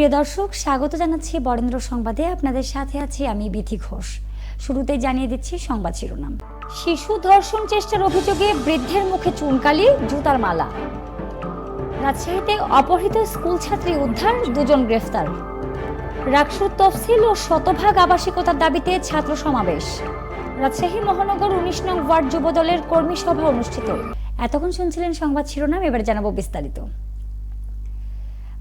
প্রিয় দর্শক, স্বাগত জানাচ্ছি বরেন্দ্র সংবাদে। আপনাদের সাথে আছি আমি বিথি ঘোষ। শুরুতেই জানিয়ে দিচ্ছি সংবাদ শিরোনাম। শিশু ধর্ষণ চেষ্টার অভিযোগে বৃদ্ধের মুখে চুনকালি, জুতার মালা। রাজশাহীতে অপহৃত স্কুল ছাত্রী উদ্ধার, দুজন গ্রেফতার। রাকসু তফসিল ও শতভাগ আবাসিকতার দাবিতে ছাত্র সমাবেশ। রাজশাহী মহানগর উনিশ নং ওয়ার্ড যুবদলের কর্মী সভা অনুষ্ঠিত। এতক্ষণ শুনছিলেন সংবাদ শিরোনাম, এবার জানাব বিস্তারিত।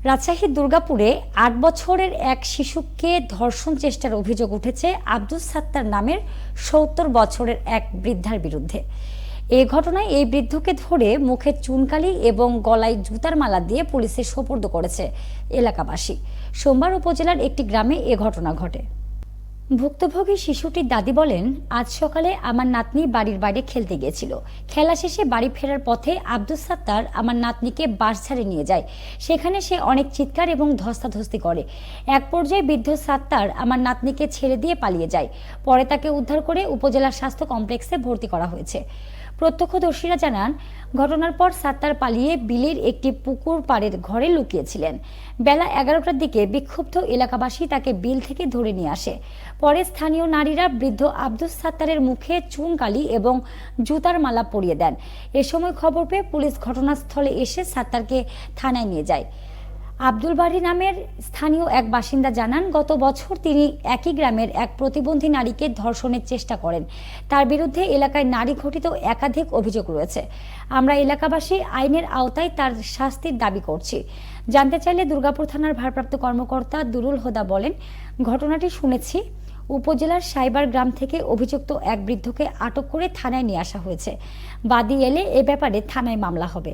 রাজশাহীর দুর্গাপুরে আট বছরের এক শিশুকে ধর্ষণ চেষ্টার অভিযোগ উঠেছে আব্দুল সাত্তার নামের সত্তর বছরের এক বৃদ্ধার বিরুদ্ধে। এ ঘটনায় এই বৃদ্ধকে ধরে মুখে চুনকালি এবং গলায় জুতার মালা দিয়ে পুলিশে সোপর্দ করেছে এলাকাবাসী। সোমবার উপজেলার একটি গ্রামে এ ঘটনা ঘটে। ভুক্তভোগী শিশুটির দাদি বলেন, আজ সকালে আমার নাতনি বাড়ির বাইরে খেলতে গিয়েছিল। খেলা শেষে বাড়ি ফেরার পথে আব্দুল সাত্তার আমার নাতনিকে বাস ছাড়ে নিয়ে যায়। সেখানে সে অনেক চিৎকার এবং ধস্তাধস্তি করে। এক পর্যায়ে বৃদ্ধ সাত্তার আমার নাতনিকে ছেড়ে দিয়ে পালিয়ে যায়। পরে তাকে উদ্ধার করে উপজেলা স্বাস্থ্য কমপ্লেক্সে ভর্তি করা হয়েছে। প্রত্যক্ষদর্শীরা জানান, ঘটনার পর সাত্তার পালিয়ে বিলের একটি পুকুর পাড়ের ঘরে লুকিয়েছিলেন। বেলা এগারোটার দিকে বিক্ষুব্ধ এলাকাবাসী তাকে বিল থেকে ধরে নিয়ে আসে। পরে স্থানীয় নারীরা বৃদ্ধ আব্দুস সাত্তারের মুখে চুনকালি এবং জুতার মালা পরিয়ে দেন। এ সময় খবর পেয়ে পুলিশ ঘটনাস্থলে এসে সাত্তারকে থানায় নিয়ে যায়। আব্দুল বাড়ি নামের স্থানীয় এক বাসিন্দা জানান, গত বছর তিনি একই গ্রামের এক প্রতিবন্ধী নারীকে ধর্ষণের চেষ্টা করেন। তার বিরুদ্ধে এলাকায় নারী ঘটিত একাধিক অভিযোগ রয়েছে। আমরা এলাকাবাসী আইনের আওতায় তার শাস্তির দাবি করছি। জানতে চাইলে দুর্গাপুর থানার ভারপ্রাপ্ত কর্মকর্তা দুরুল হোদা বলেন, ঘটনাটি শুনেছি। উপজেলার সাইবার গ্রাম থেকে অভিযুক্ত এক বৃদ্ধকে আটক করে থানায় নিয়ে আসা হয়েছে। বাদী এলে এ ব্যাপারে থানায় মামলা হবে।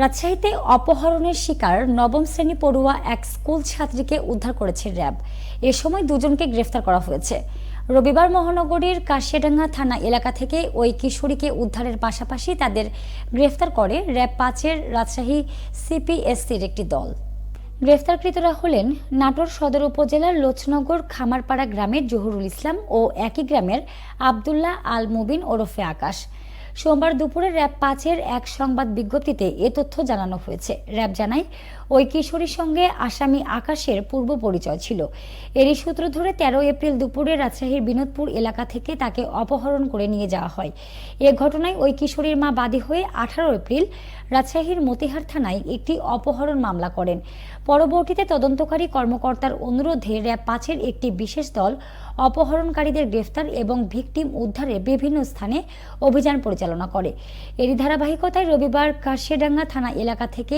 রাজশাহীতে অপহরণের শিকার নবম শ্রেণি পড়ুয়া এক স্কুল ছাত্রীকে উদ্ধার করেছে র্যাব। এ সময় দুজনকে গ্রেফতার করা হয়েছে। রবিবার মহানগরীর কাশিয়াডাঙ্গা থানা এলাকা থেকে ওই কিশোরীকে উদ্ধারের পাশাপাশি তাদের গ্রেফতার করে র্যাব পাঁচের রাজশাহী সিপিএসসির একটি দল। গ্রেফতারকৃতরা হলেন নাটোর সদর উপজেলার লোচনগর খামারপাড়া গ্রামের জহুরুল ইসলাম ও একই গ্রামের আবদুল্লাহ আল মুবিন ওরফে আকাশ। সোমবার দুপুরে র্যাব পাঁচের এক সংবাদ বিজ্ঞপ্তিতে এ তথ্য জানানো হয়েছে। র্যাব জানায় ওই কিশোরীর সঙ্গে আসামি আকাশের পূর্ব পরিচয় ছিল। এরই সূত্র ধরে তেরো এপ্রিল দুপুরে রাজশাহীর বিনোদপুর এলাকা থেকে তাকে অপহরণ করে নিয়ে যাওয়া হয়। এ ঘটনায় ওই কিশোরীর মা বাদী হয়ে আঠারো এপ্রিল রাজশাহীর মতিহার থানায় একটি অপহরণ মামলা করেন। পরবর্তীতে তদন্তকারী কর্মকর্তার অনুরোধে র্যাব পাঁচের একটি বিশেষ দল অপহরণকারীদের গ্রেফতার এবং ভিকটিম উদ্ধারে বিভিন্ন স্থানে অভিযান পরিচালনা করে। এরই ধারাবাহিকতায় রবিবার কাশিয়াডাঙ্গা থানা এলাকা থেকে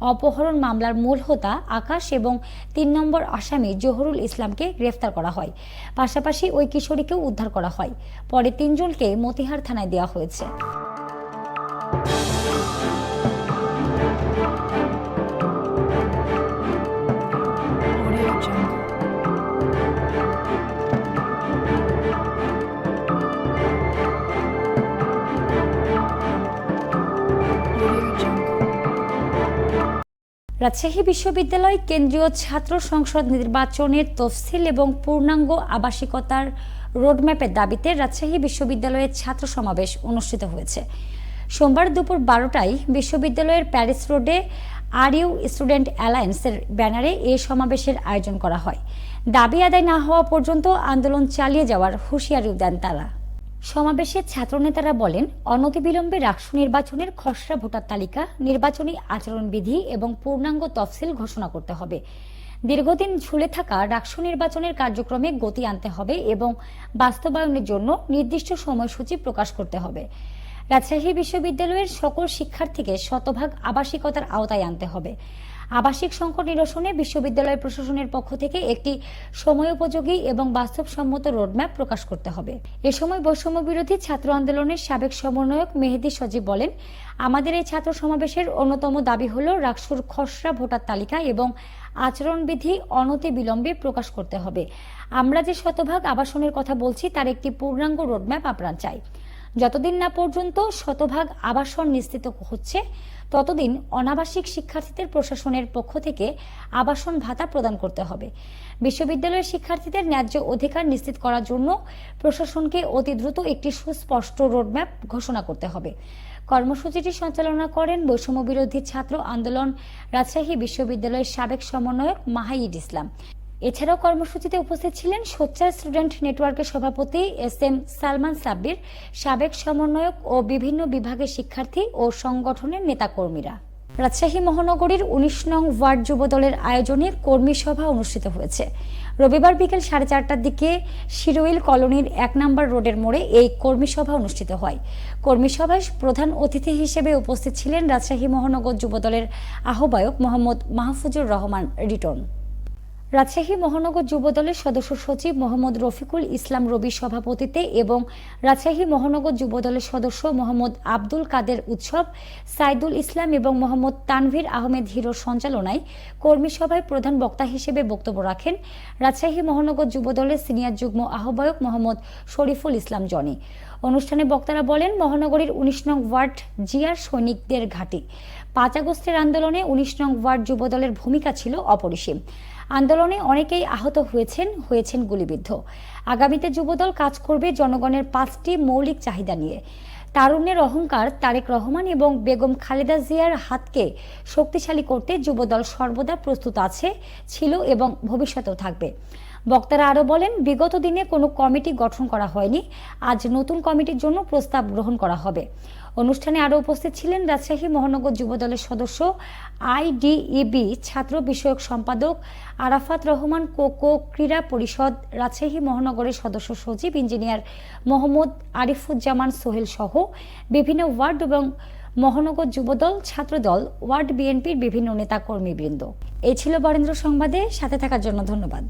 অপহরণ মামলার মূল হোতা আকাশ এবং তিন নম্বর আসামি জহুরুল ইসলামকে গ্রেফতার করা হয়। পাশাপাশি ওই কিশোরীকেও উদ্ধার করা হয়। পরে তিনজনকে মতিহার থানায় দেওয়া হয়েছে। রাজশাহী বিশ্ববিদ্যালয় কেন্দ্রীয় ছাত্র সংসদ নির্বাচনের তফসিল এবং পূর্ণাঙ্গ আবাসিকতার রোডম্যাপের দাবিতে রাজশাহী বিশ্ববিদ্যালয়ের ছাত্র সমাবেশ অনুষ্ঠিত হয়েছে। সোমবার দুপুর বারোটায় বিশ্ববিদ্যালয়ের প্যারিস রোডে আর ইউ স্টুডেন্ট অ্যালায়েন্সের ব্যানারে এ সমাবেশের আয়োজন করা হয়। দাবি আদায় না হওয়া পর্যন্ত আন্দোলন চালিয়ে যাওয়ার হুঁশিয়ারিও দেন তারা। সমাবেশে ছাত্রনেতারা বলেন, অনতিবিলম্বে রাষ্ট্র নির্বাচনের খসড়া ভোটার তালিকা, নির্বাচনী আচরণবিধি এবং পূর্ণাঙ্গ তফসিল ঘোষণা করতে হবে। দীর্ঘদিন ঝুলে থাকা রাষ্ট্র নির্বাচনের কার্যক্রমে গতি আনতে হবে এবং বাস্তবায়নের জন্য নির্দিষ্ট সময়সূচি প্রকাশ করতে হবে। রাজশাহী বিশ্ববিদ্যালয়ের সকল শিক্ষার্থীকে শতভাগ আবাসিকতার আওতায় আনতে হবে। আবাসিক সংকট নিরসনে বিশ্ববিদ্যালয় প্রশাসনের পক্ষ থেকে একটি সময়োপযোগী এবং বাস্তবসম্মত রোডম্যাপ প্রকাশ করতে হবে। এ সময় বৈষম্য বিরোধী ছাত্র আন্দোলনের সাবেক সমন্বয়ক মেহেদি সজীব বলেন, আমাদের এই ছাত্র সমাবেশের অন্যতম দাবি হল রাকসুর খসড়া ভোটার তালিকা এবং আচরণবিধি অনতি বিলম্বে প্রকাশ করতে হবে। আমরা যে শতভাগ আবাসনের কথা বলছি তার একটি পূর্ণাঙ্গ রোডম্যাপ আপনার চাই। যতদিন না পর্যন্ত শতভাগ আবাসন নিশ্চিত হচ্ছে, ততদিন অনাবাসিক শিক্ষার্থীদের প্রশাসনের পক্ষ থেকে আবাসন ভাতা প্রদান করতে হবে। বিশ্ববিদ্যালয়ের শিক্ষার্থীদের ন্যায্য অধিকার নিশ্চিত করার জন্য প্রশাসনকে অতি দ্রুত একটি সুস্পষ্ট রোডম্যাপ ঘোষণা করতে হবে। কর্মসূচিটি সঞ্চালনা করেন বৈষম্য বিরোধী ছাত্র আন্দোলন রাজশাহী বিশ্ববিদ্যালয়ের সাবেক সমন্বয়ক মাহাইদ ইসলাম। এছাড়াও কর্মসূচিতে উপস্থিত ছিলেন সোচ্চার স্টুডেন্ট নেটওয়ার্কের সভাপতি এস এম সালমান সাব্বির, সাবেক সমন্বয়ক ও বিভিন্ন বিভাগের শিক্ষার্থী ও সংগঠনের নেতাকর্মীরা। রাজশাহী মহানগরীর উনিশ নং ওয়ার্ড যুবদলের আয়োজনে কর্মী সভা অনুষ্ঠিত হয়েছে। রবিবার বিকেল সাড়ে চারটার দিকে শিরোইল কলোনির এক নম্বর রোডের মোড়ে এই কর্মী সভা অনুষ্ঠিত হয়। কর্মী সভায় প্রধান অতিথি হিসেবে উপস্থিত ছিলেন রাজশাহী মহানগর যুবদলের আহ্বায়ক মোহাম্মদ মাহফুজুর রহমান রিটন। রাজশাহী মহানগর যুবদলের সদস্য সচিব মোহাম্মদ রফিকুল ইসলাম রবির সভাপতিতে এবং রাজশাহী মহানগর যুবদলের সদস্য মোহাম্মদ আব্দুল কাদের উৎসব, সাইদুল ইসলাম এবং মোহাম্মদ তানভীর আহমেদ হিরোর সঞ্চালনায় কর্মী সভায় প্রধান বক্তা হিসেবে বক্তব্য রাখেন রাজশাহী মহানগর যুবদলের সিনিয়র যুগ্ম আহ্বায়ক মোহাম্মদ শরীফুল ইসলাম জনি। অনুষ্ঠানে বক্তারা বলেন, মহানগরীর উনিশ নং ওয়ার্ড জিয়ার সৈনিকদের ঘাঁটি। পাঁচ আগস্টের আন্দোলনে উনিশ নং ওয়ার্ড যুবদলের ভূমিকা ছিল অপরিসীম। আন্দোলনে অনেকেই আহত হয়েছেন হয়েছেন গুলিবিদ্ধ। আগামীতে যুবদল কাজ করবে জনগণের পাঁচটি মৌলিক চাহিদা নিয়ে। তারুণ্যের অহংকার তারেক রহমান এবং বেগম খালেদা জিয়ার হাতকে শক্তিশালী করতে যুবদল সর্বদা প্রস্তুত আছে, ছিল এবং ভবিষ্যতেও থাকবে। বক্তারা আরও বলেন, বিগত দিনে কোনো কমিটি গঠন করা হয়নি। আজ নতুন কমিটির জন্য প্রস্তাব গ্রহণ করা হবে। অনুষ্ঠানে আরও উপস্থিত ছিলেন রাজশাহী মহানগর যুবদলের সদস্য, আইডিইবি ছাত্র বিষয়ক সম্পাদক আরাফাত রহমান, কোকো ক্রীড়া পরিষদ রাজশাহী মহানগরের সদস্য সচিব ইঞ্জিনিয়ার মোহাম্মদ আরিফুজ্জামান সোহেল সহ বিভিন্ন ওয়ার্ড এবং মহানগর যুবদল ছাত্রদল ওয়ার্ড বিএনপির বিভিন্ন নেতাকর্মীবৃন্দ। এই ছিল বরেন্দ্র সংবাদে, সাথে থাকার জন্য ধন্যবাদ।